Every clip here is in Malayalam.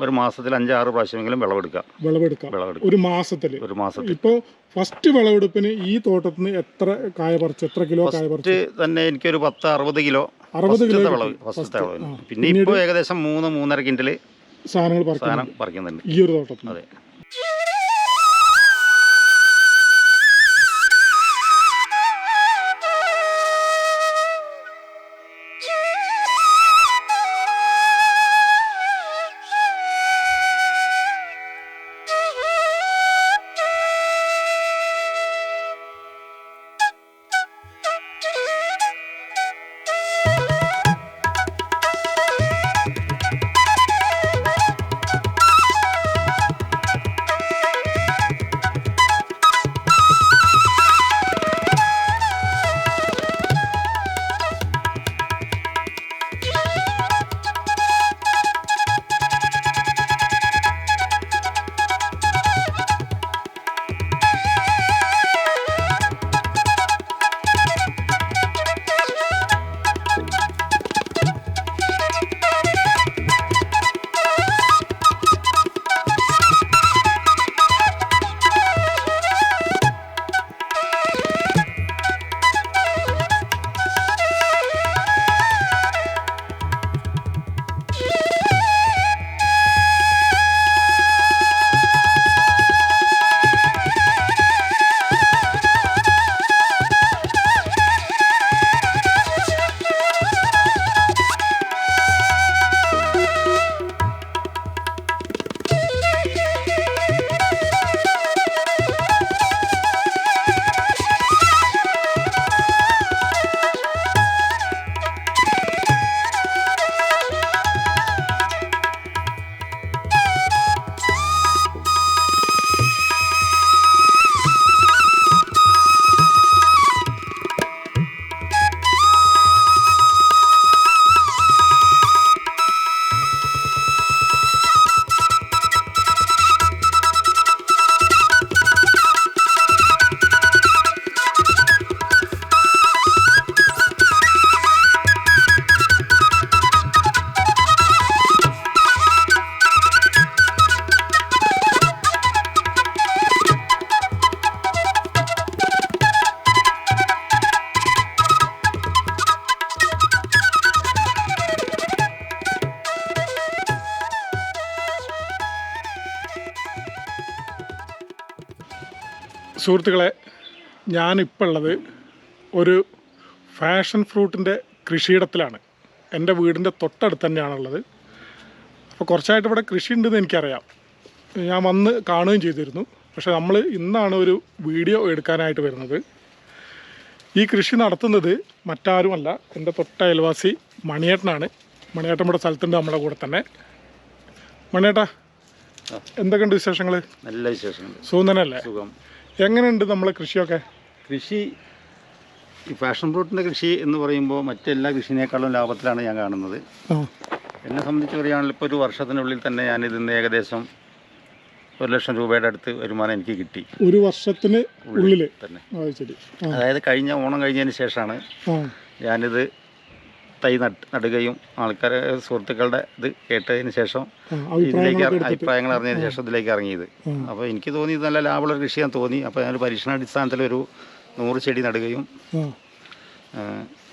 ഒരു മാസത്തിൽ അഞ്ചാറ് പ്രാവശ്യമെങ്കിലും വിളവെടുക്കാം. വിളവെടുക്കാം. വിളവെടുക്കാം. ഒരു മാസത്തിൽ. ഒരു മാസത്തിൽ. ഇപ്പോൾ ഫസ്റ്റ് വിളവെടുപ്പിന് ഈ തോട്ടത്തിന് നിന്ന് എത്ര കായ പറിച്ചു എത്ര കിലോ കായ പറിച്ചു? തന്നെ എനിക്കൊരു പത്ത് അറുപത് കിലോ അറുപത് കിലോ വിളവ് ഫസ്റ്റ് ഫസ്റ്റത്തെ First. പിന്നെ ഇപ്പോൾ ഏകദേശം മൂന്ന് മൂന്നര കിന്റിൽ സാധനങ്ങൾ പറിക്കുന്നു സാധനം പറിക്കുന്നുണ്ട്. ഈ ഒരു തോട്ടത്തിൽ അതെ. സുഹൃത്തുക്കളെ ഞാനിപ്പോൾ ഉള്ളത് ഒരു ഫാഷൻ ഫ്രൂട്ടിന്റെ കൃഷിയിടത്തിലാണ്. എന്റെ വീടിന്റെ തൊട്ടടുത്ത് തന്നെയാണുള്ളത്. അപ്പോൾ കുറച്ചായിട്ട് ഇവിടെ കൃഷി ഉണ്ടെന്ന് എനിക്കറിയാം. ഞാൻ വന്ന് കാണുകയും ചെയ്തിരുന്നു. പക്ഷേ നമ്മൾ ഇന്നാണ് ഒരു വീഡിയോ എടുക്കാനായിട്ട് വരുന്നത്. ഈ കൃഷി നടത്തുന്നത് മറ്റാരുമല്ല എന്റെ തൊട്ട അയൽവാസി മണിയേട്ടനാണ്. മണിയേട്ടൻ ഇവിടെ സ്ഥലത്തുണ്ട് നമ്മുടെ കൂടെ തന്നെ. മണിയേട്ടാ എന്തൊക്കെയുണ്ട് വിശേഷങ്ങൾ നല്ല വിശേഷങ്ങൾ. സുന്ദനല്ലേ സുഖം. എങ്ങനെയുണ്ട് നമ്മളെ കൃഷിയൊക്കെ? കൃഷി ഈ ഫാഷൻ ഫ്രൂട്ടിന്റെ കൃഷി എന്ന് പറയുമ്പോൾ മറ്റെല്ലാ കൃഷിനേക്കാളും ലാഭത്തിലാണ് ഞാൻ കാണുന്നത്. എന്നെ സംബന്ധിച്ച് പറയുകയാണെങ്കിൽ ഇപ്പോൾ ഒരു വർഷത്തിനുള്ളിൽ തന്നെ ഞാൻ ഇതിന്ന് ഏകദേശം ഒരു ലക്ഷം രൂപയുടെ അടുത്ത് വരുമാനം എനിക്ക് കിട്ടി. ഒരു വർഷത്തിന് ഉള്ളിൽ തന്നെ. അതായത് കഴിഞ്ഞ ഓണം കഴിഞ്ഞതിന് ശേഷമാണ് ഞാനിത് തൈ നടുകയും ആൾക്കാരെ സുഹൃത്തുക്കളുടെ ഇത് കേട്ടതിന് ശേഷം ഇതിലേക്ക് അഭിപ്രായങ്ങൾ അറിഞ്ഞതിന് ശേഷം ഇതിലേക്ക് ഇറങ്ങിയത്. അപ്പോൾ എനിക്ക് തോന്നി ഇത് നല്ല ലാഭമുള്ള കൃഷിയാന്ന് തോന്നി. അപ്പോൾ ഞാൻ പരീക്ഷണാടിസ്ഥാനത്തിൽ ഒരു നൂറ് ചെടി നടുകയും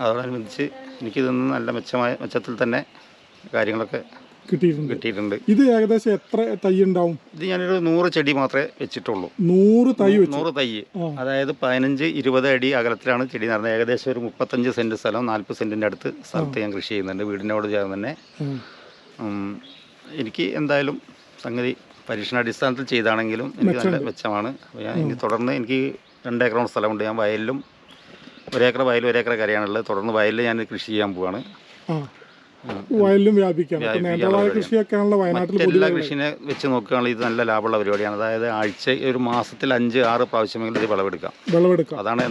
അതോടനുബന്ധിച്ച് എനിക്കിതൊന്നും നല്ല മെച്ചമായ മെച്ചത്തിൽ തന്നെ കാര്യങ്ങളൊക്കെ കിട്ടിയിട്ടുണ്ട്. കിട്ടിയിട്ടുണ്ട്. ഇത് ഏകദേശം എത്ര തൈ ഉണ്ടാവും? ഇത് ഞാനൊരു നൂറ് ചെടി മാത്രമേ വെച്ചിട്ടുള്ളൂ. നൂറ് തൈ നൂറ് തൈ. അതായത് പതിനഞ്ച് ഇരുപത് അടി അകലത്തിലാണ് ചെടി നടന്നത്. ഏകദേശം ഒരു മുപ്പത്തഞ്ച് സെന്റ് സ്ഥലം നാൽപ്പത് സെന്റിന്റെ അടുത്ത് സ്ഥലത്ത് ഞാൻ കൃഷി ചെയ്യുന്നുണ്ട്. വീടിനോട് ചേർന്ന് തന്നെ. എനിക്ക് എന്തായാലും സംഗതി പരീക്ഷണാടിസ്ഥാനത്തിൽ ചെയ്താണെങ്കിലും എനിക്ക് നല്ല മെച്ചമാണ്. ഞാൻ ഇനി തുടർന്ന് എനിക്ക് രണ്ട് ഏക്കറോളം സ്ഥലമുണ്ട്. ഞാൻ വയലിലും ഒരേക്കർ വയലും ഒരേക്കർ കരയാണുള്ളത്. തുടർന്ന് വയലിൽ ഞാൻ കൃഷി ചെയ്യാൻ പോവാണ്. വയലിലും വ്യാപിക്കാം നേന്ത്രവാഴ. കൃഷിയൊക്കെയാണല്ലോ വയനാട്ടിൽ എല്ലാ കൃഷിനെ വെച്ച് നോക്കുകയാണെങ്കിൽ ഇത് നല്ല ലാഭമുള്ള പരിപാടിയാണ്. അതായത് ആഴ്ച ഒരു മാസത്തിൽ അഞ്ച് ആറ് പ്രാവശ്യമെങ്കിലും ഇത് വിളവെടുക്കാം. വിളവെടുക്കാം. അതാണ്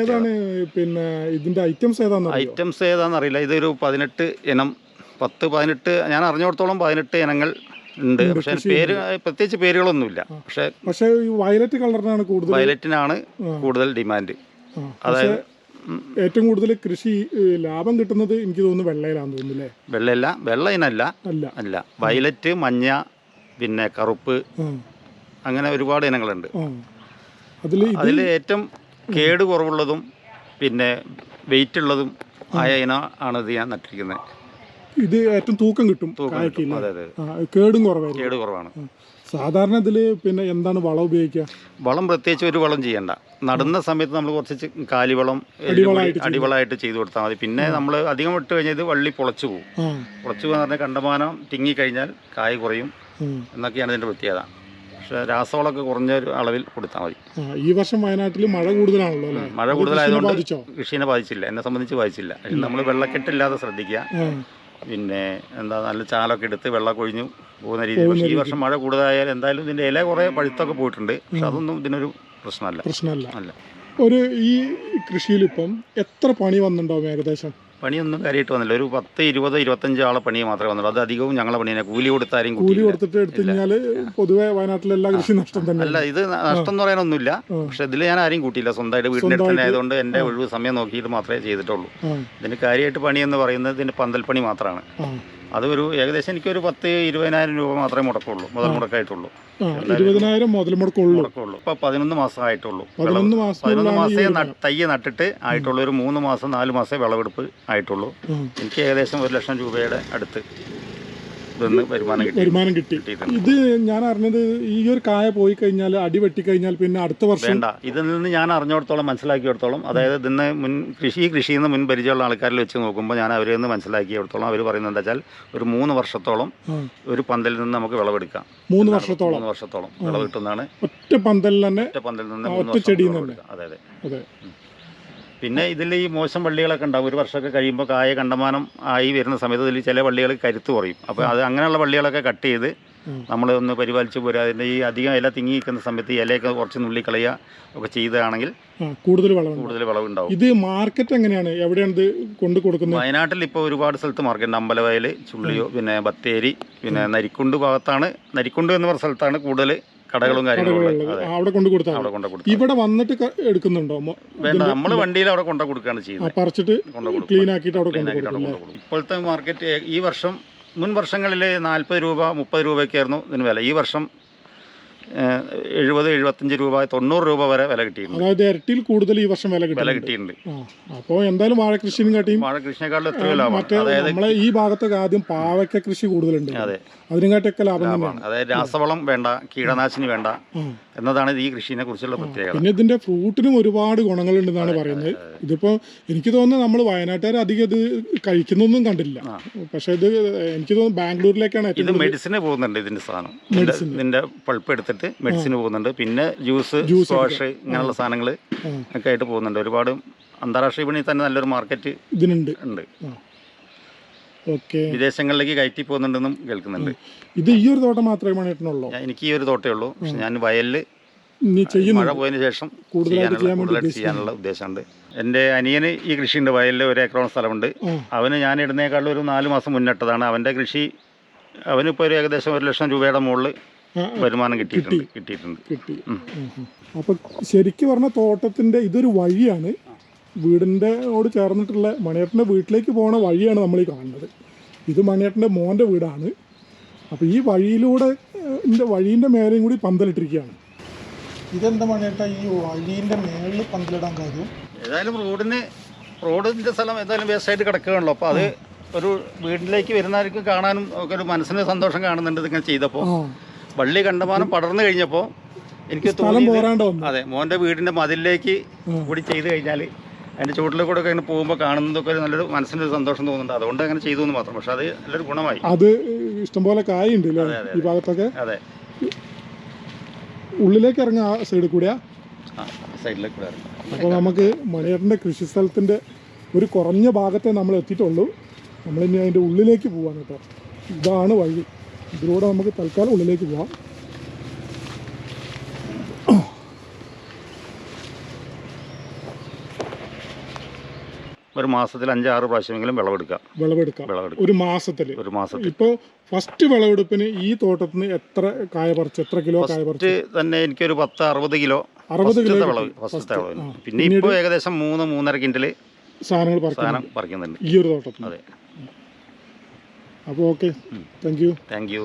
ഏതാണ് പിന്നെ ഇതിന്റെ ഐറ്റംസ് ഏതാണെന്ന് ഐറ്റംസ് ഏതാണെന്ന് അറിയില്ല. ഇതൊരു പതിനെട്ട് ഇനം പത്ത് പതിനെട്ട് ഞാൻ അറിഞ്ഞിടത്തോളം പതിനെട്ട് ഇനങ്ങൾ ഉണ്ട്. പക്ഷേ പേര് പ്രത്യേകിച്ച് പേരുകളൊന്നുമില്ല. പക്ഷേ പക്ഷെ വയലറ്റ് കളറിനാണ് കൂടുതൽ വയലറ്റിനാണ് കൂടുതൽ ഡിമാൻഡ്. അതായത് ഏറ്റവും കൂടുതൽ കൃഷി ലാഭം കിട്ടുന്നത് എനിക്ക് തോന്നുന്നു വെള്ളയിലാന്ന് തോന്നുന്നു വെള്ളയില്ല വെള്ള ഇനല്ല അല്ല. അല്ല. വയലറ്റ് മഞ്ഞ പിന്നെ കറുപ്പ് അങ്ങനെ ഒരുപാട് ഇനങ്ങളുണ്ട്. അതിൽ അതിൽ ഏറ്റവും കേട് കുറവുള്ളതും പിന്നെ വെയിറ്റ് ഉള്ളതും ആയ ഇനമാണ് ആണ് ഇത് ഞാൻ നട്ടിരിക്കുന്നത്. ഇത് ഏറ്റവും തൂക്കം കിട്ടും കേടും കുറവായിരിക്കും. കേട് കുറവാണ്. സാധാരണ ഇതിൽ പിന്നെ എന്താണ് വളം ഉപയോഗിക്കുക? വളം പ്രത്യേകിച്ച് ഒരു വളം ചെയ്യണ്ട. നടുന്ന സമയത്ത് നമ്മൾ കുറച്ച് കാലിവളം അടിവളമായിട്ട് ചെയ്തു കൊടുത്താൽ മതി. പിന്നെ നമ്മൾ അധികം ഇട്ട് കഴിഞ്ഞാൽ ഇത് വള്ളി പൊളച്ചു പോകും. പൊളച്ചു പോകുന്ന പറഞ്ഞാൽ കണ്ടമാനം തിങ്ങിക്കഴിഞ്ഞാൽ കായ് കുറയും. എന്നൊക്കെയാണ് ഇതിന്റെ പ്രത്യേകത. പക്ഷേ രാസവളമൊക്കെ കുറഞ്ഞ ഒരു അളവിൽ കൊടുത്താൽ മതി. ഈ വർഷം വയനാട്ടിൽ മഴ കൂടുതലാണല്ലോ മഴ കൂടുതലായതുകൊണ്ട് കൃഷിയെ കൃഷിനെ ബാധിച്ചില്ല. എന്നെ സംബന്ധിച്ച് ബാധിച്ചില്ല. നമ്മൾ വെള്ളക്കെട്ടില്ലാതെ ശ്രദ്ധിക്കുക. പിന്നെ എന്താ നല്ല ചാലൊക്കെ എടുത്ത് വെള്ളം കൊഴിഞ്ഞു പോകുന്ന രീതി പക്ഷേ ഈ വർഷം മഴ കൂടുതലായാൽ എന്തായാലും ഇതിന്റെ ഇല കുറേ പഴുത്തൊക്കെ പോയിട്ടുണ്ട്. പക്ഷെ അതൊന്നും ഇതിനൊരു പ്രശ്നമല്ല. പ്രശ്നമല്ല. അല്ല. ഒരു ഈ കൃഷിയിൽ ഇപ്പം എത്ര പണി വന്നിട്ടുണ്ടാവും ഏകദേശം? പണിയൊന്നും കാര്യമായിട്ട് വന്നില്ല. ഒരു പത്ത് ഇരുപത് ഇരുപത്തഞ്ച് ആളെ പണി മാത്രമേ വന്നുള്ളൂ അത് അധികവും ഞങ്ങളെ പണിയെ കൂലി കൊടുത്താരും കൂലി കൊടുത്തിട്ട് എടുത്തു കഴിഞ്ഞാൽ പൊതുവെ വയനാട്ടിലെ എല്ലാ കൃഷി നഷ്ടം തന്നെ അല്ല ഇത് നഷ്ടം എന്ന് പറയാനൊന്നുമില്ല. പക്ഷെ ഇതിൽ ഞാൻ ആരും കൂട്ടിയില്ല. സ്വന്തമായിട്ട് വീടിന്റെ അടുത്ത് തന്നെ ആയതുകൊണ്ട് എന്റെ ഒഴിവ് സമയം നോക്കിയിട്ട് മാത്രമേ ചെയ്തിട്ടുള്ളൂ. ഇതിന് കാര്യമായിട്ട് പണി എന്ന് പറയുന്നത് ഇതിന്റെ പന്തൽ പണി മാത്രമാണ് അതൊരു ഏകദേശം എനിക്കൊരു പത്ത് ഇരുപതിനായിരം രൂപ മാത്രമേ മുടക്കുള്ളൂ മുതൽ മുടക്കായിട്ടുള്ളൂ. ഇരുപതിനായിരം മുതൽ മുടക്കുള്ളൂ. ഇപ്പൊ പതിനൊന്ന് മാസം ആയിട്ടുള്ളൂ പതിനൊന്ന് മാസം പതിനൊന്ന് മാസേ തയ്യ നട്ടിട്ട് ആയിട്ടുള്ളൂ. ഒരു മൂന്ന് മാസം നാല് മാസേ വിളവെടുപ്പ് ആയിട്ടുള്ളൂ. എനിക്ക് ഏകദേശം ഒരു ലക്ഷം രൂപയുടെ അടുത്ത് വരുമാനം കിട്ടി. ഇത് ഞാൻ അറിഞ്ഞത് ഈ ഒരു കായ പോയി കഴിഞ്ഞാൽ അടി വെട്ടി കഴിഞ്ഞാൽ പിന്നെ അടുത്ത വർഷം വേണ്ട. ഇതിൽ നിന്ന് ഞാൻ അറിഞ്ഞിടത്തോളം മനസ്സിലാക്കിയിടത്തോളം അതായത് ഇതിന്ന് മുൻ കൃഷി കൃഷിയിൽ നിന്ന് മുൻ പരിചയമുള്ള ആൾക്കാരിൽ വെച്ച് നോക്കുമ്പോൾ ഞാൻ അവരെ നിന്ന് മനസ്സിലാക്കിയിടത്തോളം അവർ പറയുന്നത് എന്താ വെച്ചാൽ ഒരു മൂന്ന് വർഷത്തോളം ഒരു പന്തലിൽ നിന്ന് നമുക്ക് വിളവെടുക്കാം മൂന്ന് വർഷത്തോളം. മൂന്ന് വർഷത്തോളം വിളവ് കിട്ടുന്നതാണ്. ഒറ്റ പന്തലിൽ തന്നെ ഒറ്റ പന്തലിൽ നിന്ന് അതെ അതെ. പിന്നെ ഇതിൽ ഈ മോശം വള്ളികളൊക്കെ ഉണ്ടാവും. ഒരു വർഷമൊക്കെ കഴിയുമ്പോൾ കായ കണ്ടമാനം ആയി വരുന്ന സമയത്ത് ഇതിൽ ചില വള്ളികൾ കരുത്ത് കുറയും. അപ്പോൾ അത് അങ്ങനെയുള്ള പള്ളികളൊക്കെ കട്ട് ചെയ്ത് നമ്മൾ ഒന്ന് പരിപാലിച്ച് പോരുക അതിന്റെ ഈ അധികം ഇല തിങ്ങി നിൽക്കുന്ന സമയത്ത് ഇലയൊക്കെ കുറച്ച് നുള്ളി കളയുക ഒക്കെ ചെയ്തതാണെങ്കിൽ കൂടുതൽ വിളവ് കൂടുതൽ വിളവുണ്ടാവും ഇത് മാർക്കറ്റ് എങ്ങനെയാണ്? എവിടെയാണ് ഇത് കൊണ്ടു കൊടുക്കുന്നത്? വയനാട്ടിൽ ഇപ്പോൾ ഒരുപാട് സ്ഥലത്ത് മാർക്കറ്റ് അമ്പലവയൽ ചുള്ളിയോ പിന്നെ ബത്തേരി പിന്നെ നരിക്കുണ്ട് ഭാഗത്താണ്. നരിക്കുണ്ട് എന്ന് പറഞ്ഞ സ്ഥലത്താണ് കൂടുതൽ കടകളും കാര്യങ്ങളും അവിടെ കൊണ്ടു കൊടുത്താൽ ഇവിടെ വന്നിട്ട് എടുക്കുന്നുണ്ടോ? വേണ്ട നമ്മൾ വണ്ടിയിൽ അവിടെ കൊണ്ട കൊടുക്കുകയാണ് ചെയ്യുന്നത്. പറിച്ചിട്ട് ക്ലീൻ ആക്കിയിട്ട് അവിടെ ക്ലീൻ കൊണ്ടു ആക്കിയിട്ട് അവിടെ കൊടുക്കും കൊണ്ട് കൊടുക്കും. ഇപ്പോഴത്തെ മാർക്കറ്റ് ഈ വർഷം മുൻ വർഷങ്ങളിലെ നാൽപ്പത് രൂപ മുപ്പത് രൂപയൊക്കെയായിരുന്നു ഇതിന് വില. ഈ വർഷം എഴുപത് എഴുപത്തഞ്ച് രൂപ തൊണ്ണൂറ് രൂപ വരെ വില കിട്ടിയിട്ടുണ്ട്. അതായത് ഇരട്ടിയിൽ കൂടുതൽ ഈ വർഷം വില വില കിട്ടിയിട്ടുണ്ട്. അപ്പോൾ എന്തായാലും വാഴ കൃഷിയും കാട്ടിയും വാഴ കൃഷിയെക്കാളും എത്രയോ ലാഭമാണ് അതായത് നമ്മളെ ഈ ഭാഗത്തൊക്കെ ആദ്യം പാവയ്ക്ക കൃഷി കൂടുതലുണ്ട്. അതെ. അതിനെക്കാട്ടൊക്കെ ലാഭം ലാഭമാണ്. അതായത് രാസവളം വേണ്ട കീടനാശിനി വേണ്ട. എന്നതാണ് ഈ കൃഷിനെ കുറിച്ചുള്ള പ്രത്യേകത. പിന്നെ ഇതിന്റെ ഫ്രൂട്ടിനും ഒരുപാട് ഗുണങ്ങളുണ്ടെന്നാണ് പറയുന്നത്. ഇതിപ്പോ എനിക്ക് തോന്നുന്നു നമ്മൾ വയനാട്ടുകാർ അധികം ഇത് കഴിക്കുന്നൊന്നും കണ്ടില്ല. പക്ഷെ ഇത് എനിക്ക് തോന്നുന്നു ബാംഗ്ലൂരിലേക്കാണ് ഇത് മെഡിസിന് പോകുന്നുണ്ട് ഇതിന്റെ സാധനം. ഇതിന്റെ- ഇതിന്റെ പൾപ്പ് എടുത്തിട്ട് മെഡിസിന് പോകുന്നുണ്ട്. പിന്നെ ജ്യൂസ് ജ്യൂസ് വാഷ് ഇങ്ങനെയുള്ള സാധനങ്ങൾ ഒക്കെ ആയിട്ട് പോകുന്നുണ്ട്. ഒരുപാട് അന്താരാഷ്ട്ര വിപണിയിൽ തന്നെ നല്ലൊരു മാർക്കറ്റ് ഇതിനുണ്ട്. ഉണ്ട്. വിദേശങ്ങളിലേക്ക് കയറ്റി പോകുന്നുണ്ടെന്നും കേൾക്കുന്നുണ്ട്. ഇത് ഈ ഒരു തോട്ടം മാത്രമേ മണിയിട്ടുള്ളൂ എനിക്ക് ഈ ഒരു തോട്ടേ ഉള്ളൂ. പക്ഷെ ഞാൻ വയലിൽ മഴ പോയതിനു ശേഷം കൂടുതലായിട്ട് ചെയ്യാനുള്ള ഉദ്ദേശമുണ്ട്. എന്റെ അനിയന് ഈ കൃഷിയുണ്ട്. വയലിൽ ഒരു ഏക്കറോളം സ്ഥലമുണ്ട്. അവന് ഞാൻ ഇടുന്നേക്കാളും ഒരു നാല് മാസം മുന്നിട്ടതാണ്. അവന്റെ കൃഷി അവനിപ്പോൾ ഒരു ഏകദേശം ഒരു ലക്ഷം രൂപയുടെ മുകളിൽ വരുമാനം കിട്ടിയിട്ടുണ്ട്. കിട്ടിയിട്ടുണ്ട്. അപ്പോൾ അപ്പൊ ശരിക്കും പറഞ്ഞ തോട്ടത്തിന്റെ ഇതൊരു വഴിയാണ്. വീടിന്റെ ഓട് ചേർന്നിട്ടുള്ള മണിയേട്ടന്റെ വീട്ടിലേക്ക് പോണ വഴിയാണ് നമ്മൾ ഈ കാണുന്നത്. ഇത് മണിയേട്ടന്റെ മോന്റെ വീടാണ്. അപ്പോൾ ഈ വഴിയിലൂടെ ഇതിന്റെ വഴീന്റെ മേലെയും കൂടി പന്തലിട്ടിരിക്കുകയാണ്. ഇതെന്താ മണിയേട്ട? ഈ വഴീന്റെ മേളിൽ പന്തലിടാൻ കാര്യം? ഏതായാലും റോഡിന് റോഡിന്റെ സ്ഥലം ഏതായാലും വേസ്റ്റായിട്ട് കിടക്കുകയാണല്ലോ. അപ്പോൾ അത് ഒരു വീട്ടിലേക്ക് വരുന്നവർക്ക് കാണാനും ഒക്കെ ഒരു മനസ്സിന് സന്തോഷം കാണുന്നുണ്ട് ഇതിങ്ങനെ ചെയ്തപ്പോൾ വള്ളി കണ്ടമാനം പടർന്നു കഴിഞ്ഞപ്പോൾ എനിക്ക് വന്നു. അതെ മോന്റെ വീടിന്റെ മതിലിലേക്ക് കൂടി ചെയ്ത് കഴിഞ്ഞാൽ അതിന്റെ ചുവട്ടിൽ കൂടെ ഒക്കെ ഇങ്ങനെ പോകുമ്പോൾ കാണുന്നതൊക്കെ ഒരു നല്ലൊരു മനസ്സിനൊരു സന്തോഷം തോന്നുന്നുണ്ട്. അതുകൊണ്ട് അങ്ങനെ ചെയ്തു എന്ന് മാത്രം. പക്ഷെ അത് നല്ലൊരു ഗുണമായി. അത് ഇഷ്ടംപോലെ കായുണ്ട് അല്ലേ ഈ ഭാഗത്തൊക്കെ? അതെ. ഉള്ളിലേക്ക് ഇറങ്ങുക ആ സൈഡിൽ കൂടിയാ? സൈഡിലേക്ക് കൂടെ ഇറങ്ങി. അപ്പോൾ നമുക്ക് മണിയേട്ടന്റെ കൃഷി സ്ഥലത്തിന്റെ ഒരു കുറഞ്ഞ ഭാഗത്തെ നമ്മൾ എത്തിയിട്ടുള്ളൂ. നമ്മളിനി അതിന്റെ ഉള്ളിലേക്ക് പോവാണ് കേട്ടോ. ഇതാണ് വഴി. ഇതിലൂടെ നമുക്ക് തൽക്കാലം ഉള്ളിലേക്ക് പോവാം. ഒരു മാസത്തിൽ അഞ്ചാറ് പ്രാവശ്യമെങ്കിലും വിളവെടുക്കാം. വിളവെടുക്കാം. വിളവെടുക്കാം. ഒരു മാസത്തിൽ. ഒരു മാസത്തിൽ. ഇപ്പോൾ ഫസ്റ്റ് വിളവെടുപ്പിന് ഈ തോട്ടത്തിന് എത്ര കായ പറിച്ച് എത്ര കിലോ കായ പറിച്ച്? ഫസ്റ്റ് തന്നെ എനിക്കൊരു പത്ത് അറുപത് കിലോ. അറുപത് കിലോ വിളവ് ഫസ്റ്റത്തെ First. വിളവ് പിന്നെ ഇപ്പോ ഇപ്പോൾ ഏകദേശം മൂന്ന് മൂന്നര കിൻഡിൽ സാധനങ്ങൾ സാധനം പറിക്കുന്നുണ്ട്. ഈ ഒരു തോട്ടത്തിൽ അതെ. അപ്പോൾ okay thank you thank you